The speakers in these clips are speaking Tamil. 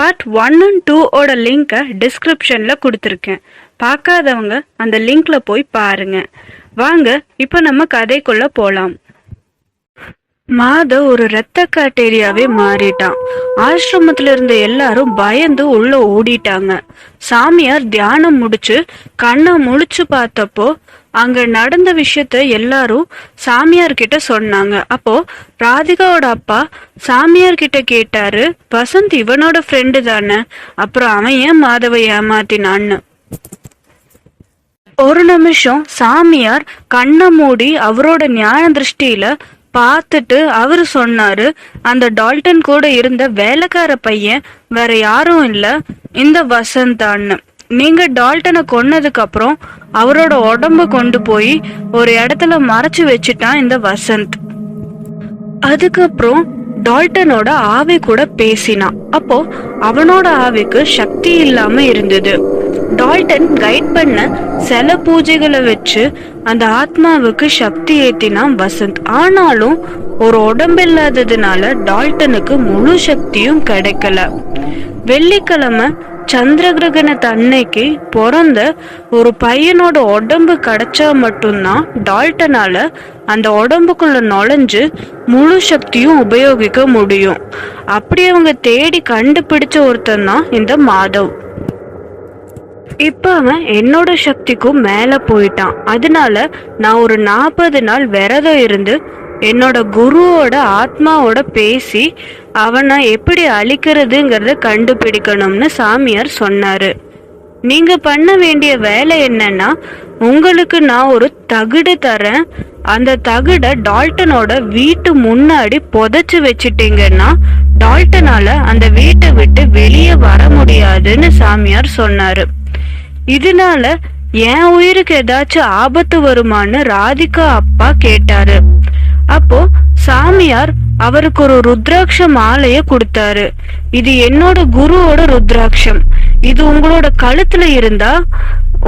பார்ட் ஒன் அண்ட் டூவோட லிங்கை டிஸ்கிரிப்ஷனில் கொடுத்துருக்கேன். பார்க்காதவங்க அந்த லிங்க்ல போய் பாருங்க. வாங்க இப்போ நம்ம கதைக்குள்ள போலாம். மாதவ் ஒரு ரத்த காட்டேரியாவே மாறிட்டான். ஆசிரமத்துல இருந்த எல்லாரும் பயந்து உள்ள ஓடிட்டாங்க. சாமியார் தியானம் முடிச்சு கண்ணை முழிச்சு பார்த்தப்போ அங்க நடந்த விஷயத்த எல்லாரும் சாமியார் கிட்ட சொன்னாங்க. அப்போ ராதிகாவோட அப்பா சாமியார் கிட்ட கேட்டாரு வசந்த் இவனோட ஃப்ரெண்டு தானே. அப்புறம் அவன் ஏன் மாதவை ஏமாத்தினான்னு ஒரு நிமிஷம் சாமியார் கண்ணை மூடி அவரோட ஞான திருஷ்டியில பார்த்துட்டு அவரு சொன்னாரு அந்த டால்டன் கூட இருந்த வேலைக்கார பையன் வேற யாரும் இல்ல. இந்த வசந்தான்னு நீங்க டால்டனை கொன்னதுக்கு அப்புறம் அவரோட உடம்ப கொண்டு போய் ஒரு இடத்துல மறைச்சு வச்சுட்டான் இந்த வசந்த். அதுக்கப்புறம் டால்டனோட ஆவி கூட பேசினான். அப்போ அவனோட ஆவிக்கு சக்தி இல்லாம இருந்தது. டால்டன் கைட் பண்ண சில பூஜைகளை வச்சு அந்த ஆத்மாவுக்கு சக்தி ஏத்தினான் வசந்த். ஆனாலும் ஒரு உடம்பு இல்லாததுனால டால்டனுக்கு முழு சக்தியும் கிடைக்கல. வெள்ளிக்கிழமை சந்திர கிரகணத்து அன்னைக்கு பிறந்த ஒரு பையனோட உடம்பு கிடைச்சா மட்டும்தான் டால்டனால அந்த உடம்புக்குள்ள நுழைஞ்சு முழு சக்தியும் உபயோகிக்க முடியும். அப்படி அவங்க தேடி கண்டுபிடிச்ச ஒருத்தன் தான் இந்த மாதவ். இப்ப அவன் என்னோட சக்திக்கும் மேல போயிட்டான். அதனால நான் ஒரு நாற்பது நாள் விரதம் இருந்து என்னோட குருவோட ஆத்மாவோட பேசி அவனை எப்படி அழிக்கிறதுங்கிறத கண்டுபிடிக்கணும்னு சாமியார் சொன்னாரு. நீங்க பண்ண வேண்டிய வேலை என்னன்னா உங்களுக்கு நான் ஒரு தகுடு தரேன். அந்த தகுடை டால்டனோட வீட்டு முன்னாடி புதைச்சு வச்சிட்டீங்கன்னா டால்டனால அந்த வீட்டை விட்டு வெளியே வர முடியாதுன்னு சாமியார் சொன்னாரு. இதனால என் உயிருக்கு ஏதாச்சும் ஆபத்து வருமான்னு ராதிகா அப்பா கேட்டாரு. அப்போ சாமியார் அவருக்கு ஒரு ருத்ராட்ச மாலைய கொடுத்தாரு. இது என்னோட குருவோட ருத்ராட்சம். இது உங்களோட கழுத்துல இருந்தா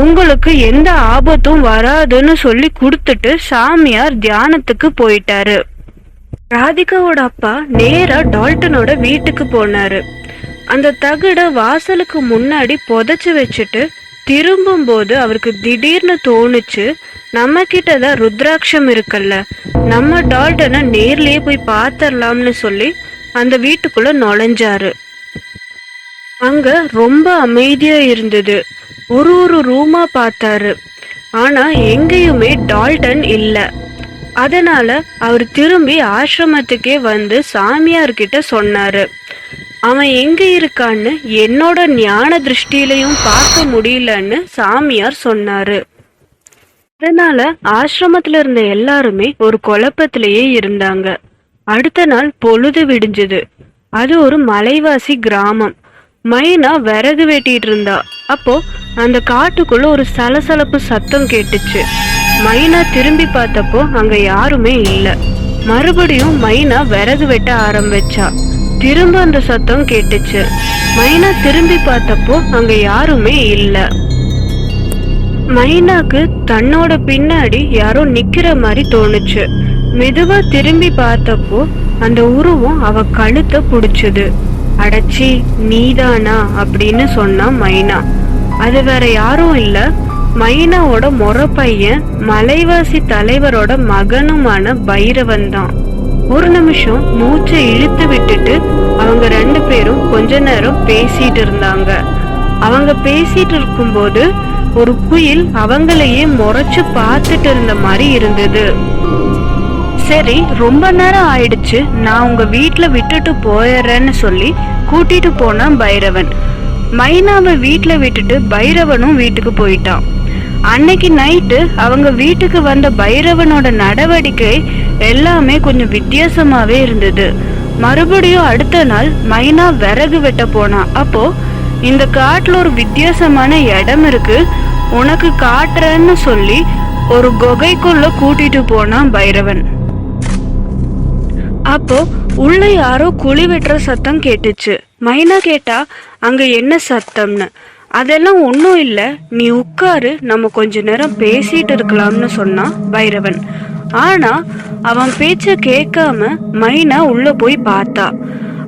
உங்களுக்கு எந்த ஆபத்தும் வராதுன்னு சொல்லி கொடுத்துட்டு சாமியார் தியானத்துக்கு போயிட்டாரு. ராதிகாவோட அப்பா நேரா டால்டனோட வீட்டுக்கு போனாரு. அந்த தகட வாசலுக்கு முன்னாடி புதைச்சு வச்சுட்டு திரும்பும் போது அவருக்கு திடீர்னு தோணுச்சு நம்ம கிட்ட தான் ருத்ராட்சம் இருக்குல்ல. நம்ம டால்டனை நேர்லயே போய் பார்த்தரலாம்னு சொல்லி அந்த வீட்டுக்குள்ள நுழைஞ்சாரு. அங்க ரொம்ப அமைதியா இருந்தது. ஒரு ஒரு ரூமா பார்த்தாரு. ஆனா எங்கேயுமே டால்டன் இல்ல. அதனால அவர் திரும்பி ஆசிரமத்துக்கே வந்து சாமியார்கிட்ட சொன்னாரு. அவன் எங்க இருக்கான்னு என்னோட ஞான திருஷ்டியிலையும் பார்க்க முடியலன்னு சாமியார் சொன்னாரு. அதனால ஆசிரமத்துல இருந்த எல்லாருமே ஒரு குழப்பத்திலேயே இருந்தாங்க. அடுத்த நாள் பொழுது விடிஞ்சது. அது ஒரு மலைவாசி கிராமம். மைனா விறகு வெட்டிட்டு இருந்தா. அப்போ அந்த காட்டுக்குள்ள ஒரு சலசலப்பு சத்தம் கேட்டுச்சு. மைனா திரும்பி பார்த்தப்போ அங்க யாருமே இல்ல. மறுபடியும் மைனா விறகு வெட்ட ஆரம்பிச்சா. திரும்ப அந்த சத்தம் கேட்டுச்சு. மைனா திரும்பி பார்த்தப்போ அங்க யாருமே இல்லை. மைனாக்கு தன்னோட பின்னாடி யாரோ நிக்கிற மாதிரி தோணுச்சு. மெதுவா திரும்பி பார்த்தப்போ அந்த உருவம் அவ கழுத்தை புடிச்சுது. அடச்சி நீதானா? அப்படின்னு சொன்னா மைனா. அது வேற யாரும் இல்ல. மைனாவோட மொற பையன் மலைவாசி தலைவரோட மகனுமான பைரவன் தான். ஒரு நிமிஷம் மூச்சை இழுத்து விட்டுட்டு அவங்க ரெண்டு பேரும் கொஞ்ச நேரம் பேசிட்டு இருந்தாங்க. அவங்க பேசிட்டு இருக்கும்போது ஒரு குயில் அவங்களையே முறைச்சு பார்த்துட்டு இருந்த மாதிரி இருந்தது. சரி ரொம்ப நேரம் ஆயிடுச்சு. நான் உங்க வீட்டுல விட்டுட்டு போயிடுறேன்னு சொல்லி கூட்டிட்டு போனான் பைரவன். மைனாவை வீட்டுல விட்டுட்டு பைரவனும் வீட்டுக்கு போயிட்டான். அன்னைக்கு நைட்டு அவங்க வீட்டுக்கு வந்த பைரவனோட நடவடிக்கை எல்லாமே கொஞ்சம் வித்தியாசமாவே இருந்தது. மறுபடியும் அடுத்த நாள் மைனா விறகு வெட்ட போனான். அப்போ இந்த காட்டுல ஒரு வித்தியாசமான இடம் இருக்கு. உனக்கு காட்டுறேன்னு சொல்லி ஒரு குகைக்குள்ள கூட்டிட்டு போனான் பைரவன். அப்போ உள்ள யாரோ குழி வெட்டுற சத்தம் கேட்டுச்சு. மைனா கேட்டா அங்க என்ன சத்தம்னு? அதெல்லாம் ஒன்றும் இல்லை. நீ உட்காரு நம்ம கொஞ்ச நேரம் பேசிட்டு இருக்கலாம்னு சொன்னான் பைரவன். ஆனா அவன் பேச்ச கேட்காம மைனா உள்ள போய் பார்த்தா.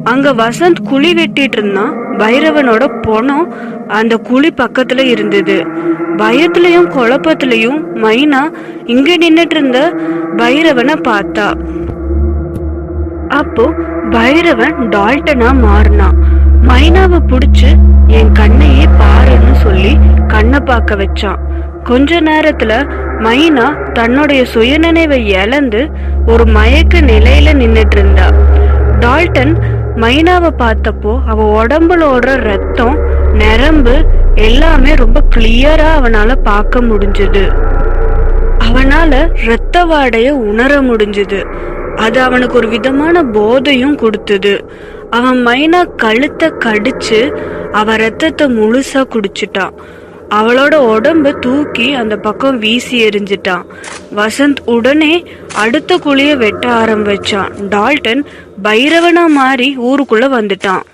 அங்க வசந்த் குழி வெட்டிட்டு இருந்தான். பைரவனோட பொணம் அந்த குழி பக்கத்துல இருந்தது. பயத்துலயும் குழப்பத்திலையும் மைனா இங்க நின்னுட்டு இருந்த பைரவனை பார்த்தா. அப்போ பைரவன் டால்டனா மாறினான். மைனாவை பிடிச்சு என் கண்ணையே பாருன்னு சொல்லி கண்ணை பார்க்க வச்சான். கொஞ்ச நேரத்துல மைனா தன்னுடைய சுயநினைவை இழந்து ஒரு மயக்க நிலையில நின்னுட்டு இருந்தா. டால்டன் மைனாவை பார்த்தப்போ அவ உடம்புல ஓடுற ரத்தம் நரம்பு எல்லாமே ரொம்ப கிளியரா அவனால பார்க்க முடிஞ்சது. அவனால இரத்த வாடைய உணர முடிஞ்சது. அது அவனுக்கு ஒரு விதமான போதையும் கொடுத்தது. அவன் மைனா கழுத்தை கடிச்சு அவ ரத்தத்தை முழுசா குடிச்சிட்டான். அவளோட உடம்ப தூக்கி அந்த பக்கம் வீசி எறிஞ்சிட்டான். வசந்த் உடனே அடுத்த குழிய வெட்ட ஆரம்பிச்சான். டால்டன் பைரவனா மாறி ஊருக்குள்ள வந்துட்டான்.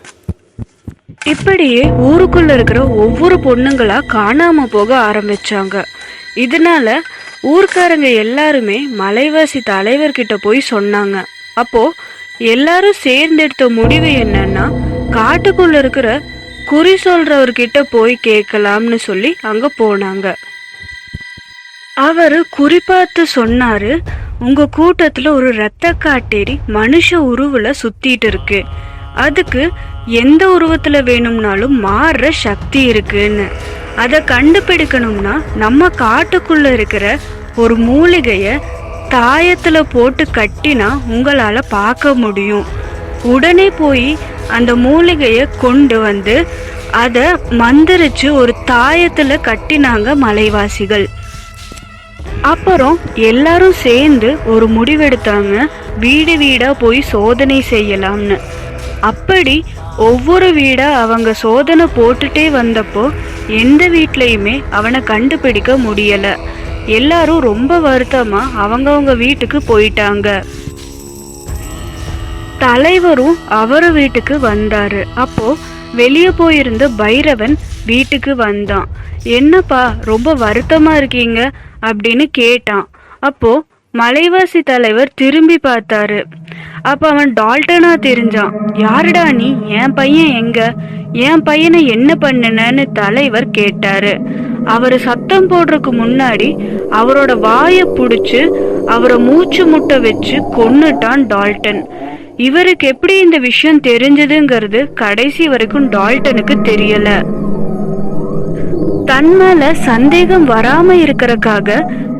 இப்படியே ஊருக்குள்ள இருக்கிற ஒவ்வொரு பொண்ணுங்களா காணாம போக ஆரம்பிச்சாங்க. இதனால ஊர்க்காரங்க எல்லாருமே மலைவாசி தலைவர்கிட்ட போய் சொன்னாங்க. அப்போ எல்லாரும் சேர்ந்தெடுத்த முடிவு என்னன்னா காட்டுக்குள்ள இருக்கிற குறி சொல்றவர்கிட்ட போய் கேட்கலாம்னு சொல்லி அங்க போனாங்க. அவரு குறிப்பாத்து சொன்னாரு உங்க கூட்டத்துல ஒரு ரத்த காட்டேரி மனுஷ உருவுல சுத்திட்டு இருக்கு. அதுக்கு எந்த உருவத்துல வேணும்னாலும் மாறுற சக்தி இருக்குன்னு. அதை கண்டுபிடிக்கணும்னா நம்ம காட்டுக்குள்ள இருக்கிற ஒரு மூலிகைய தாயத்துல போட்டு கட்டினா உங்களால பார்க்க முடியும். உடனே போய் அந்த மூலிகைய கொண்டு வந்து அதை மந்திரிச்சு ஒரு தாயத்துல கட்டினாங்க மலைவாசிகள். அப்புறம் எல்லாரும் சேர்ந்து ஒரு முடிவெடுத்தாங்க. வீடு வீடாக போய் சோதனை செய்யலாம்னு. அப்படி ஒவ்வொரு வீடாக அவங்க சோதனை போட்டுட்டே வந்தப்போ எந்த வீட்லேயுமே அவனை கண்டுபிடிக்க முடியலை. எல்லாரும் ரொம்ப வருத்தமாக அவங்கவுங்க வீட்டுக்கு போயிட்டாங்க. தலைவரும் அவர் வீட்டுக்கு வந்தாரு. அப்போ வெளியே போயிருந்த பைரவன் வீட்டுக்கு வந்தான். என்னப்பா ரொம்ப வருத்தமா இருக்கீங்க? அப்படின்னு கேட்டான். அப்போ மலைவாசி தலைவர் திரும்பி பார்த்தாரு. அப்ப அவன் டால்டனா தெரிஞ்சான். யாருடா நீ? என் பையன் எங்க? என் பையனை என்ன பண்ணுனன்னு தலைவர் கேட்டாரு. அவரு சத்தம் போடுறதுக்கு முன்னாடி அவரோட வாயை புடிச்சு அவரை மூச்சு முட்டை வச்சு கொன்னுட்டான் டால்டன். இவருக்கு எப்படி இந்த விஷயம் தெரிஞ்சதுங்கிறது கடைசி வரைக்கும் டால்டனுக்கு தெரியல. தன் மேல சந்தேகம் வராம இருக்கிறக்காக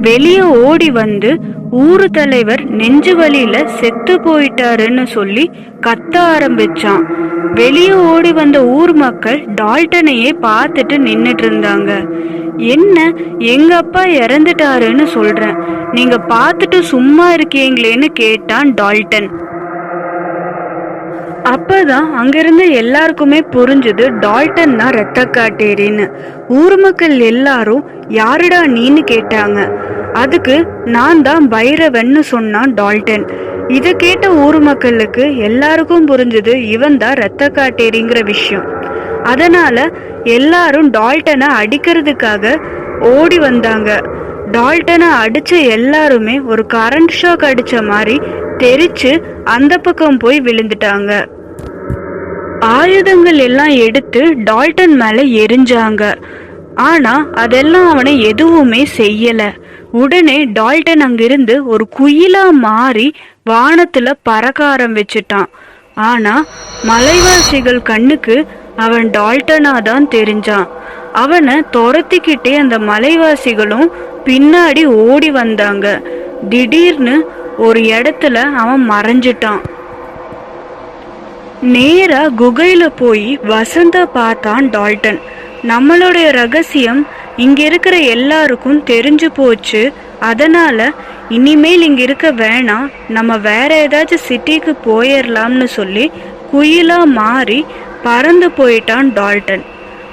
வெளியே ஓடி வந்து ஊரு தலைவர் நெஞ்சு வலியில செத்து போயிட்டாருன்னு சொல்லி கத்த ஆரம்பிச்சான். வெளியே ஓடி வந்த ஊர் மக்கள் டால்டனையே பார்த்துட்டு நின்னுட்டு இருந்தாங்க. என்ன எங்க அப்பா இறந்துட்டாருன்னு சொல்றேன். நீங்க பார்த்துட்டு சும்மா இருக்கீங்களேன்னு கேட்டான் டால்டன். அப்பதான் அங்கிருந்து எல்லாருக்குமே புரிஞ்சது டால்டன் தான் ரத்த காட்டேரின்னு ஊர் மக்கள் எல்லாரும் யாருடா நீன்னு? கேட்டாங்க. அதுக்கு நான் தான் பைரவன்னு சொன்னான் டால்டன். இதை கேட்ட ஊர் மக்களுக்கு எல்லாருக்கும் புரிஞ்சது இவன் தான் ரத்த காட்டேரிங்கிற விஷயம். அதனால எல்லாரும் டால்டனை அடிக்கிறதுக்காக ஓடி வந்தாங்க. டால்டனை அடிச்ச எல்லாருமே ஒரு கரண்ட் ஷாக் அடிச்ச மாதிரி தெரிச்சு அந்த பக்கம் போய் விழுந்துட்டாங்க. ஆயுதங்கள் எல்லாம் எடுத்து டால்டன் மேல எரிஞ்சாங்க. ஆனா அதெல்லாம் அவனை எதுவுமே செய்யல. உடனே டால்டன் அங்கிருந்து ஒரு குயிலா மாறி வானத்துல பறக்க ஆரம்பிச்சிட்டான். ஆனா மலைவாசிகள் கண்ணுக்கு அவன் டால்டனா தான் தெரிஞ்சான். அவனை துரத்திக்கிட்டே அந்த மலைவாசிகளும் பின்னாடி ஓடி வந்தாங்க. திடீர்னு ஒரு இடத்துல அவன் மறைஞ்சிட்டான். நேரா குகையில போய் வசந்த பார்த்தான் டால்டன். நம்மளுடைய ரகசியம் இங்க இருக்கிற எல்லாருக்கும் தெரிஞ்சு போச்சு. அதனால இனிமேல் இங்க இருக்க வேணாம். நம்ம வேற ஏதாச்சும் சிட்டிக்கு போயிடலாம்னு சொல்லி குயிலா மாறி பறந்து போயிட்டான் டால்டன்.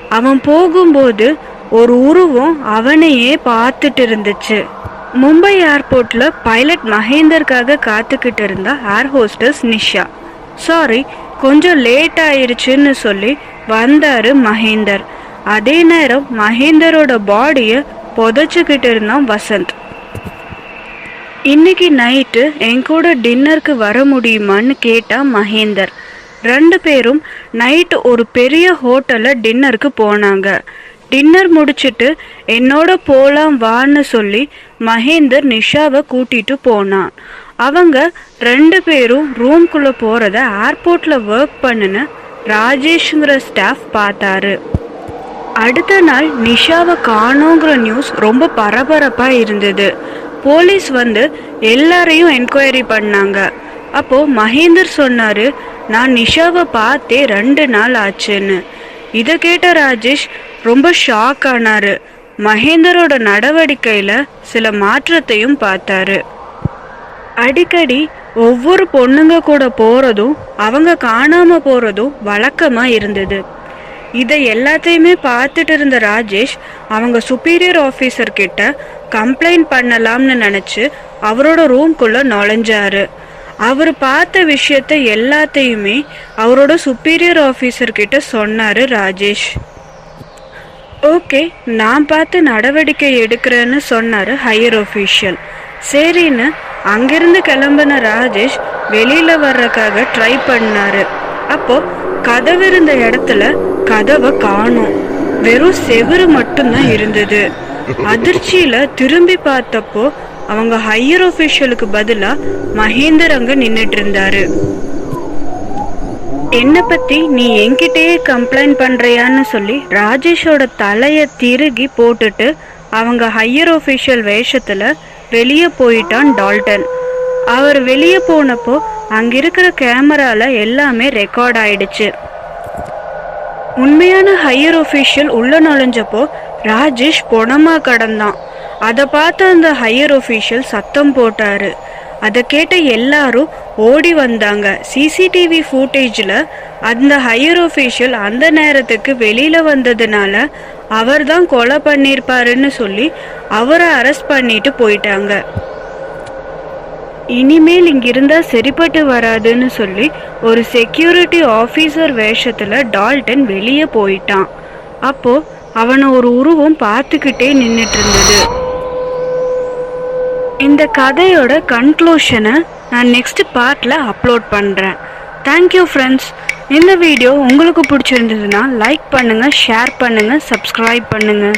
அவன் போகும்போது ஒரு உருவம் அவனையே பார்த்துட்டு இருந்துச்சு. மும்பை ஏர்போர்ட்டில் பைலட் மகேந்தருக்காக காத்துக்கிட்டு இருந்தா ஏர் ஹோஸ்டஸ் நிஷா. சாரி கொஞ்சம் லேட் ஆயிருச்சுன்னு சொல்லி வந்தாரு மகேந்தர். அதே நேரம் மகேந்தரோட பாடியை புதைச்சிக்கிட்டு இருந்தான் வசந்த். இன்னைக்கு நைட்டு என்கூட டின்னருக்கு வர முடியுமான்னு கேட்டா மகேந்தர். ரெண்டு பேரும் நைட்டு ஒரு பெரிய ஹோட்டலில் டின்னருக்கு போனாங்க. டின்னர் முடிச்சிட்டு என்னோட போலாம் வான்னு சொல்லி மகேந்தர் நிஷாவை கூட்டிட்டு போனான். அவங்க ரெண்டு பேரும் ரூம்குள்ள போறத ஏர்போர்ட்ல ஒர்க் பண்ணுன்னு ராஜேஷ்ங்கிற ஸ்டாஃப் பார்த்தாரு. அடுத்த நாள் நிஷாவை காணோங்கிற நியூஸ் ரொம்ப பரபரப்பா இருந்தது. போலீஸ் வந்து எல்லாரையும் என்கொயரி பண்ணாங்க. அப்போ மகேந்தர் சொன்னாரு நான் நிஷாவை பார்த்தே ரெண்டு நாள் ஆச்சுன்னு. இதை கேட்ட ராஜேஷ் ரொம்ப ஷாக் ஆனாரு. மகேந்தரோட நடவடிக்கையில சில மாற்றத்தையும் பார்த்தாரு. அடிக்கடி ஒவ்வொரு பொண்ணுங்க கூட போறதும் அவங்க காணாம போறதும் வழக்கமா இருந்தது. இதை எல்லாத்தையுமே பார்த்துட்டு இருந்த ராஜேஷ் அவங்க சுப்பீரியர் ஆஃபீஸர் கிட்ட கம்ப்ளைண்ட் பண்ணலாம்னு நினைச்சு அவரோட ரூம்குள்ள நுழைஞ்சாரு. அவர் பார்த்த விஷயத்த எல்லாத்தையுமே அவரோட சுப்பீரியர் ஆஃபீஸர்கிட்ட சொன்னார் ராஜேஷ். ஓகே நான் பார்த்து நடவடிக்கை எடுக்கிறேன்னு சொன்னார் ஹையர் ஆஃபீஷியல் சரின்னு அங்கிருந்து கிளம்பின ராஜேஷ் வெளியில் வர்றதுக்காக ட்ரை பண்ணாரு. அப்போ கதவு இருந்த இடத்துல கதவை காணோம். வெறும் செவுரு மட்டும்தான் இருந்தது. அதிர்ச்சியில திரும்பி பார்த்தப்போ அவங்க ஹையர் ஆஃபீஷியலுக்கு பதிலா மகேந்தர் அங்க நின்னுட்டு இருந்தாரு என்ன பத்தி நீ என்கிட்டயே கம்ப்ளைண்ட் பண்றியான்னு சொல்லி ராஜேஷோட தலைய திருகி போட்டுட்டு அவங்க ஹையர் ஒஃபிஷியல் வேஷத்துல வெளியே போயிட்டான் டால்டன். அவர் வெளியே போனப்போ அங்க இருக்கிற கேமரால எல்லாமே ரெக்கார்ட் ஆயிடுச்சு. உண்மையான ஹையர் ஒஃபிஷியல் உள்ள நுழைஞ்சப்போ ராஜேஷ் பொணமா கடந்தான். அதை பார்த்த அந்த ஹையர் ஒஃபீஷியல் சத்தம் போட்டாரு. அதை கேட்ட எல்லாரும் ஓடி வந்தாங்க. சிசிடிவி ஃபூட்டேஜில் அந்த ஹையர் ஒஃபீஷியல் அந்த நேரத்துக்கு வெளியில் வந்ததுனால அவர் தான் கொலை பண்ணியிருப்பாருன்னு சொல்லி அவரை அரெஸ்ட் பண்ணிட்டு போயிட்டாங்க. இனிமேல் இங்கிருந்தா சரிப்பட்டு வராதுன்னு சொல்லி ஒரு செக்யூரிட்டி ஆஃபீஸர் வேஷத்தில் டால்டன் வெளியே போயிட்டான். அப்போ அவனை ஒரு உருவம் பார்த்துக்கிட்டே நின்றுட்டு இருந்தது. இந்த கதையோட கன்க்ளூஷனை நான் நெக்ஸ்ட் பார்ட்டில் அப்லோட் பண்ணுறேன் தேங்க்யூ ஃப்ரெண்ட்ஸ் இந்த வீடியோ உங்களுக்கு பிடிச்சிருந்ததுன்னா லைக் பண்ணுங்கள் ஷேர் பண்ணுங்கள் சப்ஸ்கிரைப் பண்ணுங்கள்